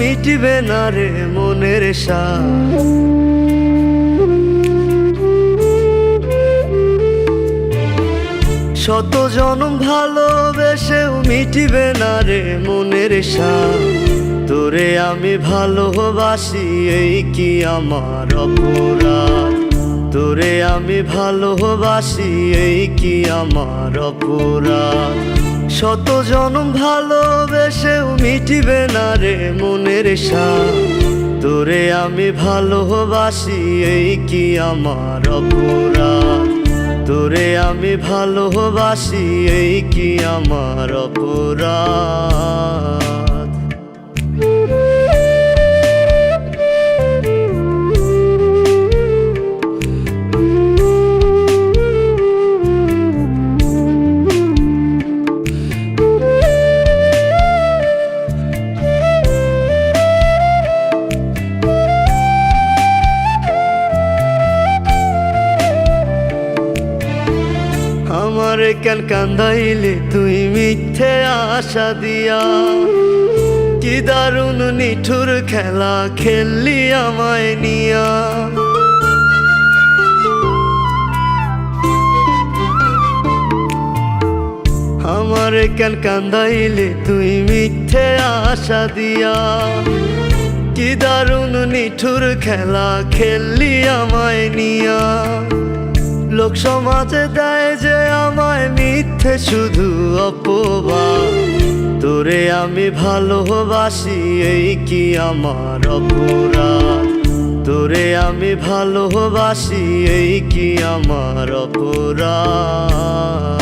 মিটিবে না রে মনের সাথ শত জনম ভালোবেসেও মিটিবে না রে মনের সাথ তোরে আমি ভালোবাসি, এই কি আমার অপরাধ? তোরে আমি ভালোবাসি, এই কি আমার অপরাধ? শত জনম ভালোবেসেও মিটিবে না রে মনের সাপ তোরে আমি ভালোবাসি, এই কি আমার অপরা তোরে আমি ভালোবাসি, এই কি আমার অপরাধ? আমার কেন কান্দাইলে তুই মিথ্যে আশা দিয়া? কি দারুণ নিঠুর খেলা খেললি আমায় নিয়া। আমার কেন কান্দাইলে তুই মিথ্যে আশা দিয়া? কি দারুণ নিঠুর খেলা খেললি আমায় নিয়া। লোক সমাজে দেয় যে আমায় মিথ্যে শুধু অপবাদ। তোরে আমি ভালোবাসি, এই কি আমার অপরাধ? তোরে আমি ভালোবাসি, এই কি আমার অপরাধ?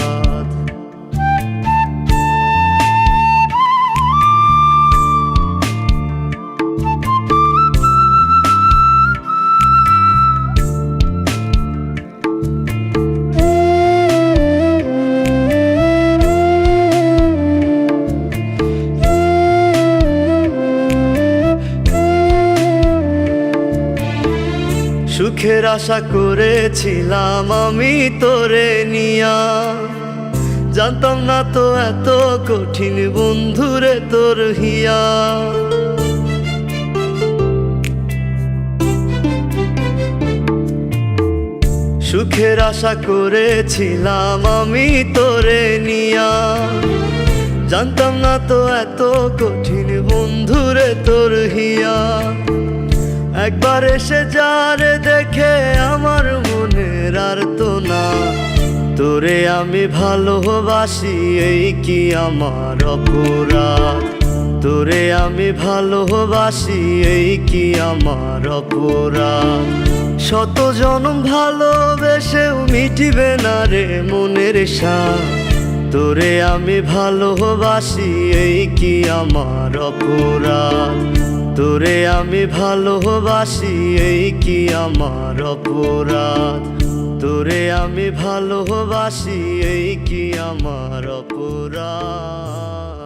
সুখের আশা করেছিলাম আমি তোরে নিয়া। জানতাম না তো এত কঠিন বন্ধুরে তোর হিয়া। সুখের আশা করেছিলাম আমি তোরে নিয়া। জানতাম না তো এত কঠিন বন্ধুরে তোর হিয়া। একবার এসে যারে দেখে আমার মনের আর তো না। তোরে আমি ভালোবাসি, এই কি আমার অপরাধ? তোরে আমি ভালোবাসি, এই কি আমার অপরাধ? শত জনম ভালোবেসেও মিটিবে না রে মনের সাথ তোরে আমি ভালোবাসি, এই কি আমার অপরাধ? তোরে আমি ভালোবাসি এই কি আমার অপরাধ? তোরে আমি ভালোবাসি এই কি আমার অপরাধ?